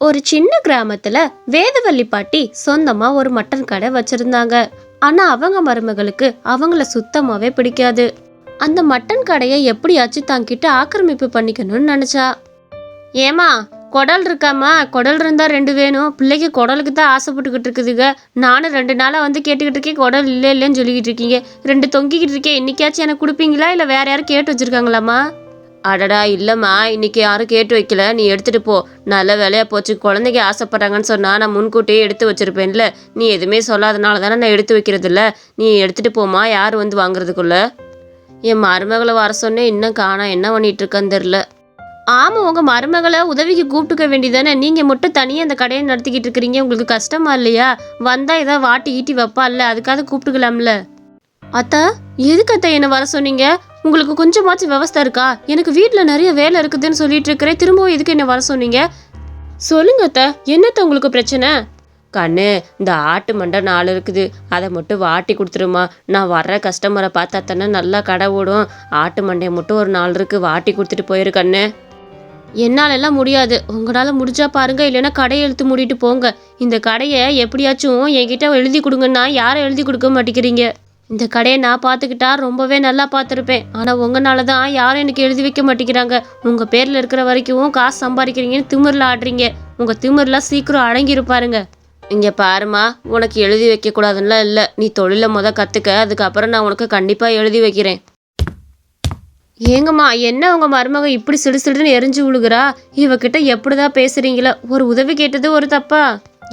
ஒரு சின்ன கிராமத்துல வேதவள்ளி பாட்டி சொந்தமா ஒரு மட்டன் கடை வச்சிருந்தாங்க. ஆனா அவங்க மருமகளுக்கு அவங்கள சுத்தமாவே பிடிக்காது. அந்த மட்டன் கடையை எப்படியாச்சும் தங்கிட்ட ஆக்கிரமிப்பு பண்ணிக்கணும்னு நினைச்சா. ஏமா குடல் இருக்காம்மா? குடல் இருந்தா ரெண்டு வேணும். பிள்ளைக்கு குடலுக்கு தான் ஆசைப்பட்டுக்கிட்டு இருக்குதுங்க நானும் ரெண்டு நாளாக வந்து கேட்டுக்கிட்டு இருக்கேன் குடல் இல்லை இல்லைன்னு சொல்லிக்கிட்டு இருக்கீங்க. ரெண்டு தொங்கிக்கிட்டு இருக்கேன். இன்னைக்காச்சும் எனக்கு கொடுப்பீங்களா? இல்லை வேற யாரும் கேட்டு வச்சிருக்காங்களாம்மா? அடடா இல்லைம்மா இன்னைக்கு யாரும் கேட்டு வைக்கல. நீ எடுத்துட்டு போ. நல்ல வேலையா போச்சு. குழந்தைங்க ஆசைப்பட்றாங்கன்னு சொன்னா நான் முன்கூட்டியே எடுத்து வச்சிருப்பேன்ல. நீ எதுவுமே சொல்லாதனால தானே நான் எடுத்து வைக்கிறது நீ எடுத்துட்டு போமா யார் வந்து வாங்குறதுக்குள்ள? என் மருமகளை வர சொன்னேன் இன்னும் காணா என்ன பண்ணிட்டு இருக்கேன்னு தெரில ஆமாம் உங்கள் மருமகளை உதவிக்கு கூப்பிட்டுக்க வேண்டியதானே நீங்கள் மட்டும் தனியாக அந்த கடையை நடத்திக்கிட்டு இருக்கிறீங்க. உங்களுக்கு கஷ்டமா இல்லையா? வந்தால் ஏதாவது வாட்டி ஈட்டி வைப்பா இல்லை அதுக்காக கூப்பிட்டுக்கலாம்ல. அத்தா எதுக்கு அத்தா என்னை வர சொன்னீங்க? உங்களுக்கு கொஞ்சமாச்சும் விவஸ்தை இருக்கா? எனக்கு வீட்டில் நிறைய வேலை இருக்குதுன்னு சொல்லிட்டு இருக்கிறேன். திரும்பவும் எதுக்கு என்ன வர சொன்னீங்க? சொல்லுங்க அத்தா. என்னத்த உங்களுக்கு பிரச்சனை? கண்ணு இந்த ஆட்டு மண்டை நாள் இருக்குது. அதை மட்டும் வாட்டி கொடுத்துருமா. நான் வர்ற கஸ்டமரை பார்த்தா தானே நல்லா கடை ஓடும். ஆட்டு மண்டையை மட்டும் ஒரு நாலு இருக்கு. வாட்டி கொடுத்துட்டு போயிரு கண்ணு. எல்லாம் முடியாது. உங்களால் முடிஞ்சா பாருங்க. இல்லைன்னா கடையை எழுத்து மூடிட்டு போங்க. இந்த கடையை எப்படியாச்சும் என்கிட்ட எழுதி கொடுங்கன்னா யாரை எழுதி கொடுக்க மாட்டேங்கிறீங்க. இந்த கடையை நான் பார்த்துக்கிட்டா ரொம்பவே நல்லா பார்த்துருப்பேன். ஆனால் உங்களால தான் யாரும் எனக்கு எழுதி வைக்க மாட்டேங்கிறாங்க. உங்கள் பேரில் இருக்கிற வரைக்கும் காசு சம்பாதிக்கிறீங்கன்னு திமிரில் ஆடுறீங்க. உங்கள் திமிரில் சீக்கிரம் அடங்கியிருப்பாருங்க. இங்கே பாருமா உனக்கு எழுதி வைக்கக்கூடாதுன்னா இல்லை. நீ தொழிலை முத கற்றுக்க அதுக்கப்புறம் நான் உனக்கு கண்டிப்பாக எழுதி வைக்கிறேன். ஏங்கம்மா என்ன உங்கள் மருமக இப்படி சிடு சிடுன்னு எரிஞ்சு விழுகிறா இவகிட்ட எப்படிதான் பேசுகிறீங்களா ஒரு உதவி கேட்டது ஒரு தப்பா?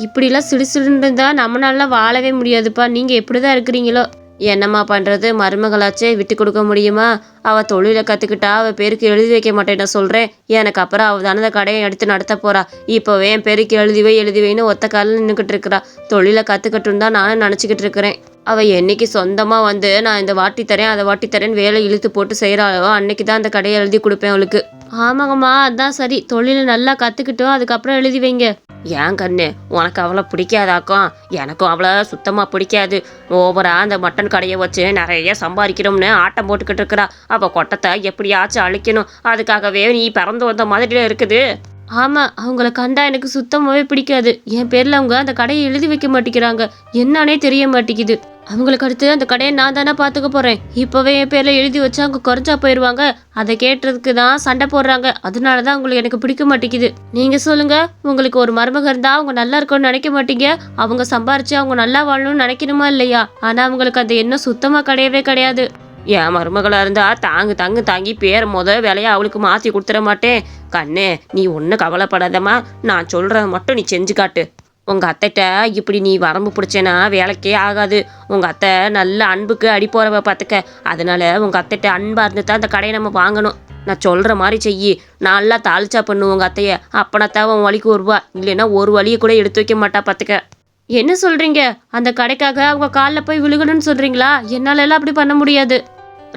இப்படிலாம் சிடு சிடுன்னு இருந்தால் நம்மளால வாழவே முடியாதுப்பா. நீங்கள் எப்படி தான் இருக்கிறீங்களோ? என்னம்மா பண்ணுறது மருமகளாச்சே விட்டு கொடுக்க முடியுமா? அவள் தொழிலை கற்றுக்கிட்டா அவள் பேருக்கு எழுதி வைக்க மாட்டேன் நான் எனக்கு அப்புறம் அவள் தானே அந்த கடையை எடுத்து நடத்த போகிறா இப்போவே என் பேருக்கு எழுதி எழுதிவேன்னு ஒத்த காலில் நின்றுக்கிட்டு இருக்கிறா. தொழிலை கற்றுக்கட்டும் தான் நானும் நினச்சிக்கிட்டு இருக்கிறேன். அவள் என்னைக்கு சொந்தமாக வந்து நான் இந்த வாட்டி தரேன் அதை வாட்டி தரேன் வேலை இழுத்து போட்டு செய்கிறாளோ அன்னைக்கு தான் அந்த கடையை எழுதி கொடுப்பேன் அவளுக்கு. ஆமாங்கம்மா அதான் சரி. தொழிலை நல்லா கத்துக்கிட்டோம் அதுக்கப்புறம் எழுதி வைங்க. ஏன் கண்ணு? உனக்கு அவளை பிடிக்காதாக்கும் எனக்கும் அவளை சுத்தமாக பிடிக்காது. ஓவரா அந்த மட்டன் கடையை வச்சு நிறைய சம்பாதிக்கிறோம்னு ஆட்டம் போட்டுக்கிட்டு இருக்கிறா. அப்போ கொட்டத்தை எப்படியாச்சும் அழிக்கணும். அதுக்காகவே நீ பிறந்து வந்த மாதிரில இருக்குது. ஆமாம் அவங்கள கண்டா எனக்கு சுத்தமாகவே பிடிக்காது. என் பேரில் அவங்க அந்த கடையை எழுதி வைக்க மாட்டேங்கிறாங்க. என்னன்னே தெரிய மாட்டேங்குது. அவங்களுக்கு அடுத்து அந்த கடையை நான் தானே பார்த்துக்க போகிறேன் இப்போவே என் பேரில் எழுதி வச்சா அவங்க குறைஞ்சா போயிடுவாங்க அதை கேட்டதுக்கு தான் சண்டை போடுறாங்க. அதனால தான் அவங்களுக்கு எனக்கு பிடிக்க மாட்டேங்குது. நீங்கள் சொல்லுங்கள் உங்களுக்கு ஒரு மருமக இருந்தால் அவங்க நல்லா இருக்கணும்னு நினைக்க மாட்டீங்க. அவங்க சம்பாரிச்சு அவங்க நல்லா வாழணும்னு நினைக்கணுமா இல்லையா? ஆனால் அவங்களுக்கு அந்த எண்ணம் சுத்தமாக கிடையவே கிடையாது. என் மருமகளாக இருந்தா தாங்கு தாங்கு தாங்கி பேர் முத வேலையை அவளுக்கு மாற்றி கொடுத்துட மாட்டேன். கண்ணு நீ ஒன்றும் கவலைப்படாதம்மா. நான் சொல்கிறத மட்டும் நீ செஞ்சு காட்டு. உங்கள் அத்தைகிட்ட இப்படி நீ வரம்பு பிடிச்சேன்னா வேலைக்கே ஆகாது. உங்கள் அத்தை நல்ல அன்புக்கு அடி போகிறவ பார்த்துக்க அதனால் உங்கள் அத்தைகிட்ட அன்பாக இருந்து தான் அந்த கடையை நம்ம வாங்கணும். நான் சொல்கிற மாதிரி செய்யி. நல்லா தாளிச்சா பண்ணு உங்கள் அத்தையை. அப்பனத்தான் உன் வழிக்கு வருவா இல்லைன்னா ஒரு வழியை கூட எடுத்து வைக்க மாட்டா பார்த்துக்க என்ன சொல்கிறீங்க அந்த கடைக்காக அவங்க காலில் போய் விழுகணும்னு சொல்கிறீங்களா என்னால் எல்லாம் அப்படி பண்ண முடியாது.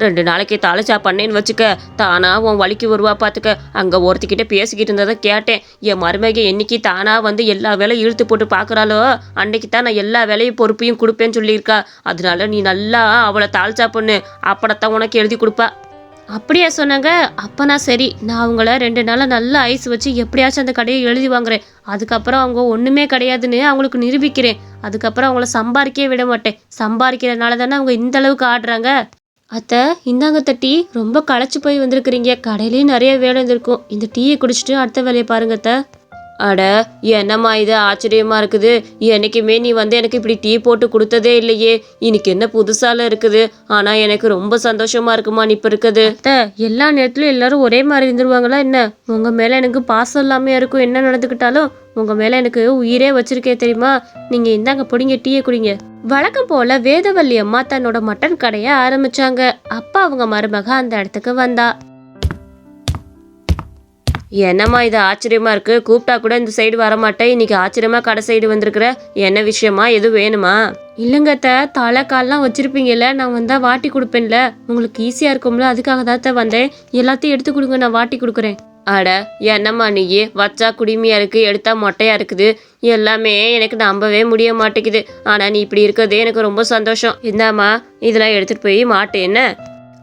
ரெண்டு நாளைக்கு தாளிச்சா பண்ணேன்னு வச்சுக்க. தானா உன் வலிக்கு வருவா பார்த்துக்க அங்கே ஒருத்திக்கிட்ட பேசிக்கிட்டு இருந்ததை கேட்டேன். என் மருமக என்னைக்கு தானா வந்து எல்லா வேலையும் இழுத்து போட்டு பார்க்குறாளோ அன்னைக்கு தான் நான் எல்லா வேலையும் பொறுப்பையும் கொடுப்பேன்னு சொல்லியிருக்கா. அதனால நீ நல்லா அவளை தாளிச்சா பண்ணு. அப்படத்தான் உனக்கு எழுதி கொடுப்பா. அப்படியா சொன்னாங்க. அப்போனா சரி. நான் அவங்கள ரெண்டு நாளாக நல்லா ஐஸ் வச்சு எப்படியாச்சும் அந்த கடையை எழுதி வாங்குறேன். அதுக்கப்புறம் அவங்க ஒன்றுமே கிடையாதுன்னு அவங்களுக்கு நிரூபிக்கிறேன். அதுக்கப்புறம் அவங்கள சம்பாதிக்கவே விட மாட்டேன். சம்பாதிக்கிறதுனால தானே அவங்க இந்த அளவுக்கு ஆடுறாங்க. அத்தை இந்தாங்க தட்டி ரொம்ப களைச்சு போய் வந்திருக்கிறீங்க. கடையிலேயும் நிறைய வேலை இருந்திருக்கும் இந்த டீயை குடிச்சிட்டு அடுத்த வேலையை பாருங்க அத்தை. அட என்னம்மா இது? ஆச்சரியமா இருக்குது. என்னைக்குமே நீ வந்து எனக்கு இப்படி டீ போட்டு கொடுத்ததே இல்லையே. இன்னைக்கு என்ன புதுசால இருக்குது. ஆனா எனக்கு ரொம்ப சந்தோஷமா இருக்குமா நீ இப்ப இருக்குது? எல்லா நேரத்துலயும் எல்லாரும் ஒரே மாதிரி இருந்துருவாங்களா என்ன? உங்க மேல எனக்கு பாசம் இல்லாம இருக்கும். என்ன நடந்துக்கிட்டாலும் உங்க மேல எனக்கு உயிரே வச்சிருக்கே தெரியுமா? நீங்க இந்தாங்க பிடிங்க டீயை குடிங்க. வழக்கம் போல வேதவல்லி அம்மா தன்னோட மட்டன் கடையை ஆரம்பிச்சாங்க. அப்பா அவங்க மருமக அந்த இடத்துக்கு வந்தா. என்னம்மா இது ஆச்சரியமா இருக்கு? கூப்பிட்டா கூட இந்த சைடு வரமாட்டேன் இன்னைக்கு ஆச்சரியமா கடை சைடு வந்திருக்கிற. என்ன விஷயமா? எதுவும் வேணுமா? இல்லைங்க தலை கால்லாம் வச்சிருப்பீங்கல்ல. நான் வந்தா வாட்டி கொடுப்பேன்ல. உங்களுக்கு ஈஸியா இருக்கும்ல? அதுக்காக தான் வந்தேன். எல்லாத்தையும் எடுத்து கொடுங்க நான் வாட்டி கொடுக்குறேன். அட என்னம்மா நீயே? வச்சா குடிமையா இருக்கு எடுத்தா மொட்டையா இருக்குது. எல்லாமே எனக்கு நம்பவே முடிய மாட்டேங்குது. ஆனா நீ இப்படி இருக்கிறதே எனக்கு ரொம்ப சந்தோஷம். இந்தாம்மா இதெல்லாம் எடுத்துட்டு போய் மாட்டு என்ன?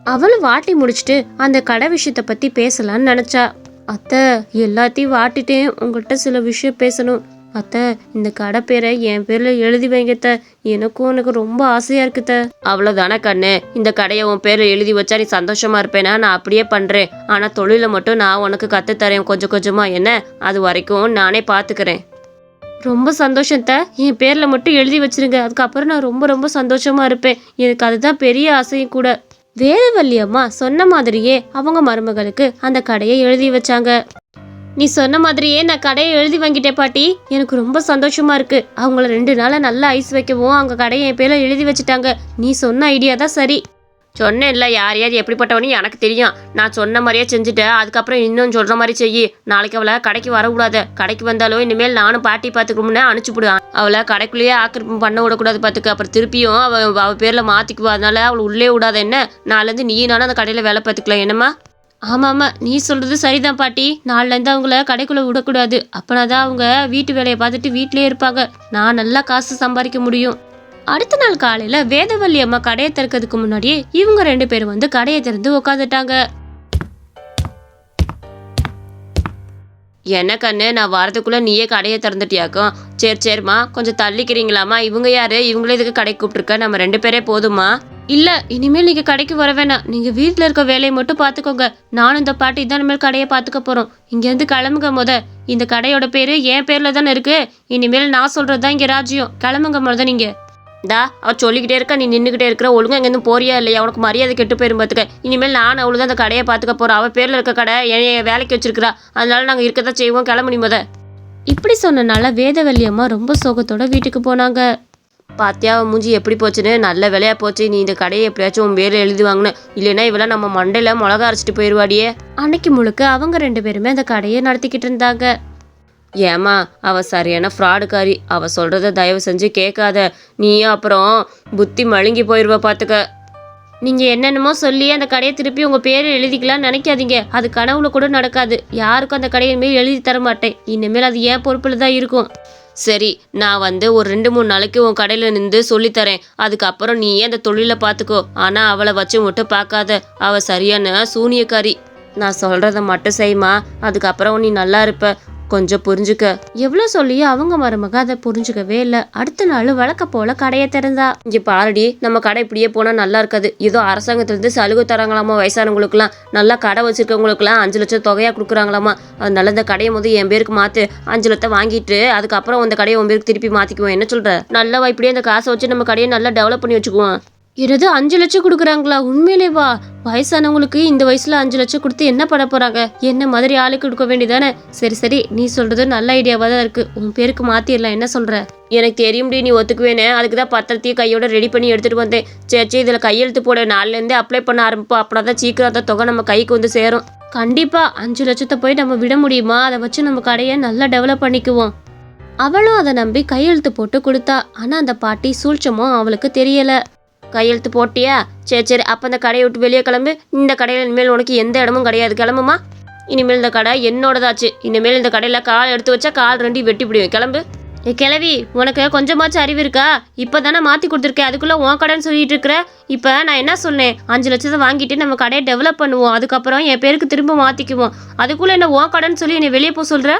அவளும் வாட்டி முடிச்சுட்டு அந்த கடை விஷயத்த பத்தி பேசலாம்னு நினைச்சா. அத்தை எல்லாத்தையும் வாட்டிட்டேன். உங்கள்கிட்ட சில விஷயம் பேசணும். அத்தை இந்த கடை பேரை என் பேரில் எழுதி வைங்கத்த எனக்கும் உனக்கு ரொம்ப ஆசையாக இருக்குத்த அவ்வளோதானே கண்ணு. இந்த கடையை உன் பேரில் எழுதி வச்சா நீ சந்தோஷமாக இருப்பேனா? நான் அப்படியே பண்ணுறேன் ஆனால் தொழிலை மட்டும் நான் உனக்கு கற்றுத்தரேன் தரேன். கொஞ்சம் கொஞ்சமாக என்ன? அது வரைக்கும் நானே பார்த்துக்கிறேன் ரொம்ப சந்தோஷம் என் பேரில் மட்டும் எழுதி வச்சிருங்க. அதுக்கப்புறம் நான் ரொம்ப ரொம்ப சந்தோஷமாக இருப்பேன். எனக்கு அதுதான் பெரிய ஆசையும் கூட. வேலுவல்லி அம்மா சொன்ன மாதிரியே அவங்க மருமகளுக்கு அந்த கடையை எழுதி வச்சாங்க. நீ சொன்ன மாதிரியே நான் கடையை எழுதி வாங்கிட்டேன் பாட்டி. எனக்கு ரொம்ப சந்தோஷமா இருக்கு. அவங்கள ரெண்டு நாளா நல்லா ஐஸ் வைக்கவும் அவங்க கடையை என் பேர்ல எழுதி வச்சுட்டாங்க. நீ சொன்ன ஐடியா தான் சரி. சொன்னேன்ல யார் யார் எப்படிப்பட்டவனு எனக்கு தெரியும். நான் சொன்ன மாதிரியே செஞ்சுட்டேன். அதுக்கப்புறம் இன்னும் சொல்கிற மாதிரி செய்யி. நாளைக்கு அவளை கடைக்கு வரக்கூடாது. கடைக்கு வந்தாலும் இனிமேல் நானும் பாட்டி பார்த்துக்கணும்னு அனுப்பிச்சுடுவேன் அவளை கடைக்குள்ளேயே ஆக்கிரமிப்பு பண்ண விடக்கூடாது பார்த்துக்க. அப்புறம் திருப்பியும் அவள் அவள் பேரில் மாற்றிக்குவா அதனால அவளை உள்ளே விடாத என்ன? நாலேருந்து நீ நானும் அந்த கடையில் வேலை பார்த்துக்கலாம். என்னம்மா? ஆமாம் ஆமாம் நீ சொல்கிறது சரிதான் பாட்டி. நாலுலேருந்து அவங்கள கடைக்குள்ளே விடக்கூடாது. அப்போனா தான் அவங்க வீட்டு வேலையை பார்த்துட்டு வீட்டிலேயே இருப்பாங்க. நான் நல்லா காசு சம்பாதிக்க முடியும். அடுத்த நாள் காலையில வேதவல்லி அம்மா கடையை திறக்கிறதுக்கு முன்னாடியே இவங்க ரெண்டு பேரும் வந்து கடையை திறந்து உட்காந்துட்டாங்க என்ன கண்ணு நான் வரதுக்குள்ள நீயே கடையை திறந்துட்டியாக்கும் சரி சரிம்மா. கொஞ்சம் தள்ளிக்கிறீங்களாம்மா? இவங்க யாரு? இவங்களே இதுக்கு கடைக்கு கூப்பிட்டுருக்க. நம்ம ரெண்டு பேரே போதுமா இல்ல இனிமேல் நீங்க கடைக்கு வர வேணாம். நீங்க வீட்ல இருக்க வேலையை மட்டும் பாத்துக்கோங்க. நானும் இந்த பாட்டி தான் இனிமேல் கடையை பாத்துக்க போறோம். இங்க இருந்து கிளம்புங்க முத. இந்த கடையோட பேரு என் பேர்ல தானே இருக்கு. இனிமேல் நான் சொல்றதுதான் இங்க ராஜ்யம். கிளம்புங்க முத நீங்க. டா அவள் சொல்லிக்கிட்டே இருக்கா நீ நின்றுக்கிட்டே இருக்கிற ஒழுங்கா இங்கேருந்து போறியா இல்லையா? உனக்கு மரியாதை கெட்டு போயிரும் பார்த்துக்க இனிமேல் நான் அவ்வளோதான் அந்த கடையை பார்த்துக்க போகிறேன் அவள் பேரில் இருக்க கடை என்னைய வேலைக்கு வச்சிருக்கிறா. அதனால நாங்கள் இருக்க தான் செய்வோம். கிளம்பி முத. இப்படி சொன்னனால வேதவல்லி அம்மா ரொம்ப சோகத்தோட வீட்டுக்கு போனாங்க. பாத்தியா மூஞ்சி எப்படி போச்சுன்னு? நல்ல வேலையா போச்சு. நீ இந்த கடையை எப்படியாச்சும் உன் பேரில் எழுதி வாங்கினேன் இல்லைன்னா இவெல்லாம் நம்ம மண்டையில் மிளகா அரைச்சிட்டு போயிடுவாடியே அன்னைக்கு முழுக்க அவங்க ரெண்டு பேருமே அந்த கடையை நடத்திக்கிட்டு இருந்தாங்க. ஏமா அவ சரியான ஃப்ராடுக்காரி அவ சொல்றத தயவு செஞ்சு கேட்காத. நீயும் அப்புறம் புத்தி மழுங்கி போயிடுவ பாத்துக்க. நீங்க என்னென்னமோ சொல்லி அந்த கடையை திருப்பி உங்க பேரை எழுதிக்கலாம்னு நினைக்காதீங்க. அது கனவுல கூட நடக்காது. யாருக்கும் அந்த கடையை மேல் எழுதி தர மாட்டேன். இனிமேல் அது ஏன் பொறுப்புல தான் இருக்கும். சரி நான் வந்து ஒரு ரெண்டு மூணு நாளைக்கு உன் கடையில் நின்று சொல்லித்தரேன் அதுக்கப்புறம் நீயே அந்த தொழிலை பார்த்துக்கோ ஆனால் அவளை வச்சு மட்டும் பார்க்காத அவள் சரியான சூனியக்காரி. நான் சொல்கிறத மட்டும் செய்யுமா அதுக்கப்புறம் நீ நல்லா இருப்ப. கொஞ்சம் புரிஞ்சுக்க. எவ்வளோ சொல்லியும் அவங்க மருமக அதை புரிஞ்சுக்கவே இல்லை. அடுத்த நாள் வழக்க போல கடையை திறந்தா. இங்கே பாருடி நம்ம கடை இப்படியே போனால் நல்லா இருக்காது. ஏதோ அரசாங்கத்திலிருந்து சலுகை தராங்களாமா வயசானவங்களுக்குலாம் நல்லா கடை வச்சிருக்கவங்களுக்குலாம் அஞ்சு லட்சம் தொகையாக கொடுக்குறாங்களாமா? அதனால இந்த கடையை முதல் என் பேருக்கு மாற்று அஞ்சு லட்சம் வாங்கிட்டு அதுக்கப்புறம் அந்த கடையை உன் பேருக்கு திருப்பி மாற்றிக்குவோம் என்ன சொல்ற? நல்லா இப்படியே அந்த காசை வச்சு நம்ம கடையை நல்லா டெவலப் பண்ணி வச்சுக்குவோம். என்னது அஞ்சு லட்சம் கொடுக்குறாங்களா? உண்மையிலே வா வயசானவங்களுக்கு இந்த வயசுல அஞ்சு லட்சம் கொடுத்து என்ன பண்ண போறாங்க? என்ன மாதிரி ஆளுக்கு கொடுக்க வேண்டியதானே? சரி சரி நீ சொல்றது நல்ல ஐடியாவா தான் இருக்கு. உன் பேருக்கு மாத்திரலாம் என்ன சொல்ற? எனக்கு தெரியும்டி நீ ஒத்துக்குவேனே. அதுக்கு தான் பத்திரத்தையும் கையோட ரெடி பண்ணி எடுத்துட்டு வந்தேன். சரி சரி இதில் கையெழுத்து போட. நாலுலேருந்தே அப்ளை பண்ண ஆரம்பிப்போம். அப்படின்னா தான் சீக்கிரம் அந்த தொகை நம்ம கைக்கு வந்து சேரும். கண்டிப்பா அஞ்சு லட்சத்தை போய் நம்ம விட முடியுமா? அதை வச்சு நம்ம கடையை நல்லா டெவலப் பண்ணிக்குவோம். அவளும் அதை நம்பி கையெழுத்து போட்டு கொடுத்தா. ஆனா அந்த பாட்டி சூழ்ச்சமும் அவளுக்கு தெரியல. கையெழுத்து போட்டியா? சரி சரி அப்போ இந்த கடையை விட்டு வெளியே கிளம்பு. இந்த கடையில் இனிமேல் உனக்கு எந்த இடமும் கிடையாது. கிளம்புமா? இனிமேல் இந்த கடை என்னோடதாச்சு. இனிமேல் இந்த கடையில் கால் எடுத்து வச்சா கால் ரெண்டையும் வெட்டி பிடிவேன். கிளம்பு. ஏ கிளவி உனக்கு கொஞ்சமாச்சும் அறிவு இருக்கா? இப்போ தானே மாற்றி கொடுத்துருக்கேன். அதுக்குள்ளே உன் கடைன்னு சொல்லிட்டு இருக்கிற? இப்போ நான் என்ன சொன்னேன்? அஞ்சு லட்சத்தை வாங்கிட்டு நம்ம கடையை டெவலப் பண்ணுவோம். அதுக்கப்புறம் என் பேருக்கு திரும்ப மாற்றிக்குவோம் அதுக்குள்ளே என்ன உன் கடைன்னு சொல்லி என்னை வெளியே போக சொல்கிற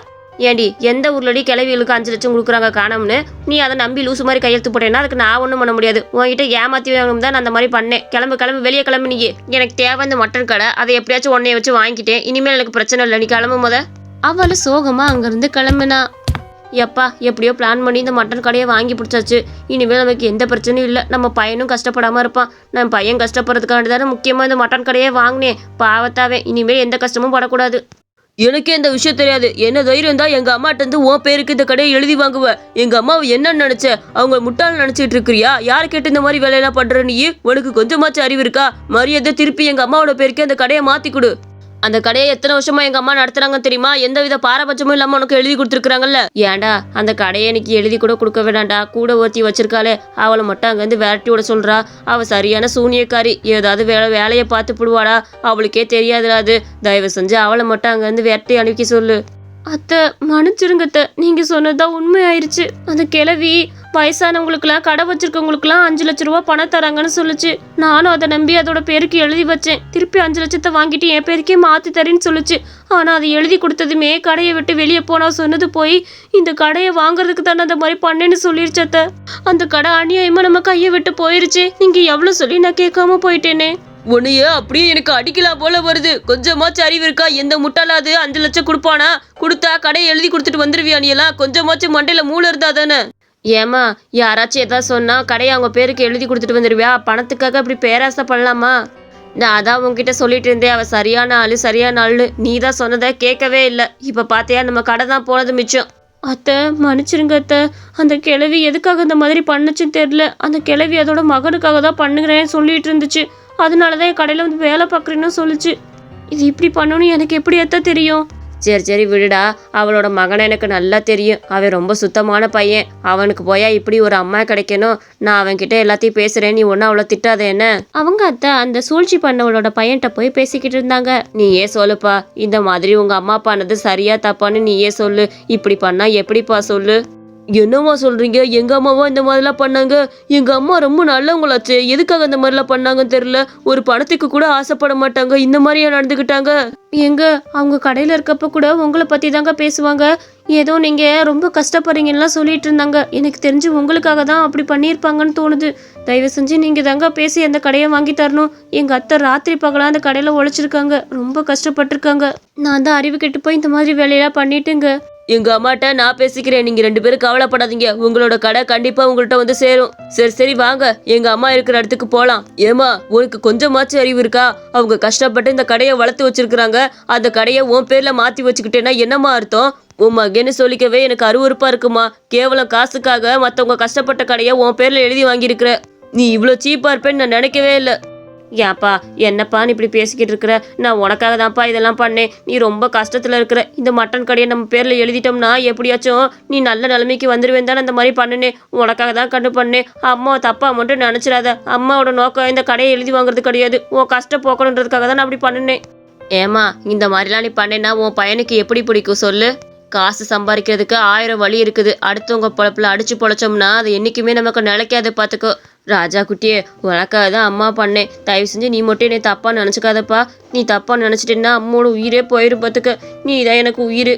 ஏண்டி எந்த ஊர்லடி கிளவிகளுக்கு அஞ்சு லட்சம் கொடுக்குறாங்க காணோம்னு? நீ அதை நம்பி லூசு மாதிரி கையெழுத்து போட்டேன்னா அதுக்கு நான் ஒன்றும் பண்ண முடியாது. உன்கிட்ட ஏமாத்தி வாங்கணும் தான் நான் அந்த மாதிரி பண்ணேன். கிளம்பு கிளம்பு வெளியே கிளம்பு நீ எனக்கு தேவை இந்த மட்டன் கடை அதை எப்படியாச்சும் உன்னைய வச்சு வாங்கிட்டேன் இனிமேல் எனக்கு பிரச்சனை இல்லை. நீ கிளம்பு முத. அவளை சோகமாக அங்கேருந்து கிளம்புனா. எப்பா எப்படியோ பிளான் பண்ணி இந்த மட்டன் கடையை வாங்கி பிடிச்சாச்சு. இனிமேல் நமக்கு எந்த பிரச்சனையும் இல்லை. நம்ம பையனும் கஷ்டப்படாமல் இருப்பான். நம்ம பையன் கஷ்டப்படுறதுக்காண்டி தானே முக்கியமாக இந்த மட்டன் கடையே வாங்கினேன். பாவத்தாவே இனிமேல் எந்த கஷ்டமும் படக்கூடாது. எனக்கே இந்த விஷயம் தெரியாது. என்ன தைரியம் தான் எங்க அம்மாட்ட இருந்து உன் பேருக்கு இந்த கடையை எழுதி வாங்குவ. எங்க அம்மாவை என்ன நினைச்ச அவங்க முட்டாள் நினைச்சிட்டு இருக்கிறியா? யார் கேட்டு இந்த மாதிரி வேலையெல்லாம் பண்ற நீ? உனக்கு கொஞ்சமாச்சும் அறிவு இருக்கா? மரியாதை திருப்பி எங்க அம்மாவோட பேருக்கே அந்த கடையை மாத்தி கொடு. அந்த கடையை எத்தனை வருஷமா எங்க அம்மா நடத்துறாங்க தெரியுமா? எந்த வித பாரபட்சமும் இல்லாம உனக்கு எழுதி கொடுத்துருக்காங்கல்ல ஏன்டா அந்த கடையை எனக்கு எழுதி கூட கொடுக்க வேண்டாம்டா கூட ஒருத்தி வச்சிருக்காளே அவளை மட்டும் அங்கேருந்து விரட்டி விட சொல்றா. அவ சரியான சூனியக்காரி. ஏதாவது வேலை வேலையை பார்த்து போடுவாடா. அவளுக்கே தெரியாதுடா அது. தயவு செஞ்சு அவளை மட்டும் அங்கேருந்து விரட்டி அனுப்பி சொல்லு. அத்தை மன்னிச்சிருங்க அத்தை நீங்க சொன்னதுதான் உண்மை ஆயிருச்சு அந்த கிளவி வயசானவங்களுக்குலாம் கடை வச்சிருக்கவங்களுக்குலாம் அஞ்சு லட்ச ரூபா பணம் தராங்கன்னு சொல்லுச்சு. நானும் அதை நம்பி அதோட பேருக்கு எழுதி வச்சேன். திருப்பி அஞ்சு லட்சத்தை வாங்கிட்டு என் பேருக்கே மாத்தி தரேன்னு சொல்லுச்சு. ஆனா அதை எழுதி கொடுத்ததுமே கடையை விட்டு வெளியே போனா சொன்னது போய் இந்த கடையை வாங்குறதுக்கு தானே அந்த மாதிரி பண்ணேன்னு சொல்லிருச்சு அத்தை. அந்த கடை அநியாயமா நம்ம கையை விட்டு போயிருச்சு. நீங்க எவ்வளவு சொல்லி நான் கேட்காம போயிட்டேனே. உன்னைய அப்படியே எனக்கு அடிக்கலாம் போல வருது. கொஞ்சமாச்சும் அறிவு இருக்கா? எந்த முட்டாளாது அஞ்சு லட்சம் கொடுப்பானா? கொடுத்தா கடையை எழுதி கொடுத்துட்டு வந்துருவியா நீ எல்லாம்? கொஞ்சமாச்சும் மண்டையில மூளை இருந்தா தானே? ஏமா யாராச்சும் ஏதாவது சொன்னா கடையை அவங்க பேருக்கு எழுதி கொடுத்துட்டு வந்துடுவியா பணத்துக்காக இப்படி பேராசை பண்ணலாமா? நான் அதான் உங்ககிட்ட சொல்லிட்டு இருந்தேன். அவள் சரியான ஆள் சரியான ஆள் நீ தான் சொன்னதை கேட்கவே இல்லை. இப்போ பார்த்தியா நம்ம கடை தான் போனது மிச்சம். அத்தை மன்னிச்சிருங்க அத்தை. அந்த கிழவி எதுக்காக இந்த மாதிரி பண்ணுச்சுன்னு தெரில அந்த கிழவி அதோட மகனுக்காக தான் பண்ணுகிறேன்னு சொல்லிட்டு இருந்துச்சு. அதனால தான் என் கடையில் வந்து வேலை பார்க்குறேன்னு சொல்லுச்சு. இது இப்படி பண்ணணும்னு எனக்கு எப்படி அத்தை தெரியும்? சரி சரி விடுடா. அவளோட மகனை எனக்கு நல்லா தெரியும். அவன் ரொம்ப சுத்தமான பையன். அவனுக்கு போயா இப்படி ஒரு அம்மா கிடைக்கணும்? நான் அவன்கிட்ட எல்லாத்தையும் பேசுறேன். நீ ஒன்றும் அவ்வளோ திட்டாத என்ன? அவங்க அத்தை அந்த சூழ்ச்சி பண்ணவளோட பையன்கிட்ட போய் பேசிக்கிட்டு இருந்தாங்க. நீ ஏன் சொல்லுப்பா? இந்த மாதிரி உங்க அம்மா பண்ணது சரியா தப்பான்னு நீ ஏன் சொல்லு. இப்படி பண்ணா எப்படிப்பா சொல்லு? என்னம்மா சொல்கிறீங்க எங்கள் அம்மாவா இந்த மாதிரிலாம் பண்ணாங்க? எங்கள் அம்மா ரொம்ப நல்லவங்களாச்சே. எதுக்காக இந்த மாதிரிலாம் பண்ணாங்கன்னு தெரியல. ஒரு பணத்துக்கு கூட ஆசைப்பட மாட்டாங்க. இந்த மாதிரியா நடந்துக்கிட்டாங்க? எங்க அவங்க கடையில் இருக்கப்ப கூட உங்களை பற்றி தாங்க பேசுவாங்க. ஏதோ நீங்கள் ரொம்ப கஷ்டப்படுறீங்கலாம் சொல்லிட்டு இருந்தாங்க. எனக்கு தெரிஞ்சு உங்களுக்காக தான் அப்படி பண்ணியிருப்பாங்கன்னு தோணுது. தயவு செஞ்சு நீங்கள் தாங்க பேசி அந்த கடையை வாங்கி தரணும். எங்கள் அத்தை ராத்திரி பகலாக அந்த கடையில் உழைச்சிருக்காங்க. ரொம்ப கஷ்டப்பட்டிருக்காங்க. நான் தான் அறிவு கெட்டு போய் இந்த மாதிரி வேலையெல்லாம் பண்ணிட்டுங்க. எங்க அம்மாட்ட நான் பேசிக்கிறேன். நீங்க ரெண்டு பேரும் கவலைப்படாதீங்க. உங்களோட கடை கண்டிப்பா உங்கள்கிட்ட வந்து சேரும். சரி சரி வாங்க. எங்க அம்மா இருக்கிற இடத்துக்கு போலாம். ஏமா உனக்கு கொஞ்சமாச்சும் அறிவு இருக்கா? அவங்க கஷ்டப்பட்டு இந்த கடையை வளர்த்து வச்சிருக்கிறாங்க. அந்த கடையை உன் பேர்ல மாத்தி வச்சுக்கிட்டேன்னா என்னம்மா அர்த்தம்? உன் மகன்னு சொல்லிக்கவே எனக்கு அருவறுப்பா இருக்குமா? கேவலம் காசுக்காக மத்தவங்க கஷ்டப்பட்ட கடையை உன் பேர்ல எழுதி வாங்கியிருக்கிற. நீ இவ்வளோ சீப்பா இருப்பேன்னு நான் நினைக்கவே இல்லை. ஏப்பா என்னப்பா நீ இப்படி பேசிக்கிட்டு இருக்கிற? நான் உனக்காக தான்ப்பா இதெல்லாம் பண்ணேன். நீ ரொம்ப கஷ்டத்தில் இருக்கிற. இந்த மட்டன் கடையை நம்ம பேரில் எழுதிட்டோம்னா எப்படியாச்சும் நீ நல்ல நிலைமைக்கு வந்துடுவேன் தானே அந்த மாதிரி பண்ணினேன் உனக்காக தான் கண்டு பண்ணேன். அம்மாவை தப்பா மட்டும் நினச்சிடாத. அம்மாவோட நோக்கம் இந்த கடையை எழுதி வாங்குறது கிடையாது. உன் கஷ்டம் போக்கணுன்றதுக்காக தான் நான் அப்படி பண்ணினேன். ஏமா இந்த மாதிரிலாம் நீ பண்ணேன்னா உன் பையனுக்கு எப்படி பிடிக்கும்? சொல்லு. காசு சம்பாதிக்கிறதுக்கு ஆயிரம் வழி இருக்குது. அடுத்தவங்க பொழப்பில் அடிச்சு பொழைச்சோம்னா அது என்றைக்குமே நமக்கு நிலைக்காது பார்த்துக்கோ ராஜா குட்டியே உனக்காக தான் அம்மா பண்ணேன் தயவு செஞ்சு நீ மட்டும் என்னை தப்பாக நினச்சிக்காதப்பா. நீ தப்பாக நினச்சிட்டேன்னா அம்மோட உயிரே போயிடும் பார்த்துக்க நீ தான் எனக்கு உயிர்.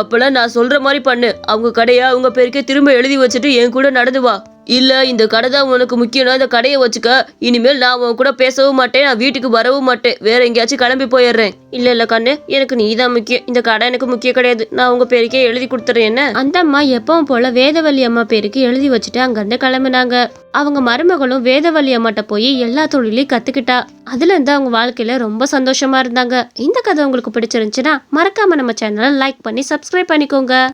அப்போல்லாம் நான் சொல்கிற மாதிரி பண்ணு. அவங்க கடையை அவங்க பேருக்கே திரும்ப எழுதி வச்சுட்டு என் கூட நடந்து வா. இல்லை இந்த கடை தான் உனக்கு முக்கியம்னா இந்த கடையை வச்சுக்க. இனிமேல் நான் உன் கூட பேசவும் மாட்டேன் நான் வீட்டுக்கு வரவும் மாட்டேன். வேற எங்கேயாச்சும் கிளம்பி போயிடுறேன். இல்லை இல்லை கண்ணு எனக்கு நீ தான் முக்கியம். இந்த கடை எனக்கு முக்கியம் கிடையாது. நான் உங்க பேருக்கே எழுதி கொடுத்துறேன் என்ன? அந்த அம்மா எப்பவும் போல வேதவல்லி அம்மா பேருக்கு எழுதி வச்சுட்டு அங்கிருந்து கிளம்பினாங்க. அவங்க மருமகளும் வேதவல்லி அம்மாட்ட போய் எல்லா தொழிலையும் கத்துக்கிட்டா. அதுல இருந்து அவங்க வாழ்க்கையில ரொம்ப சந்தோஷமா இருந்தாங்க. இந்த கதை உங்களுக்கு பிடிச்சிருந்துச்சுன்னா மறக்காம நம்ம சேனலை லைக் பண்ணி சப்ஸ்கிரைப் பண்ணிக்கோங்க.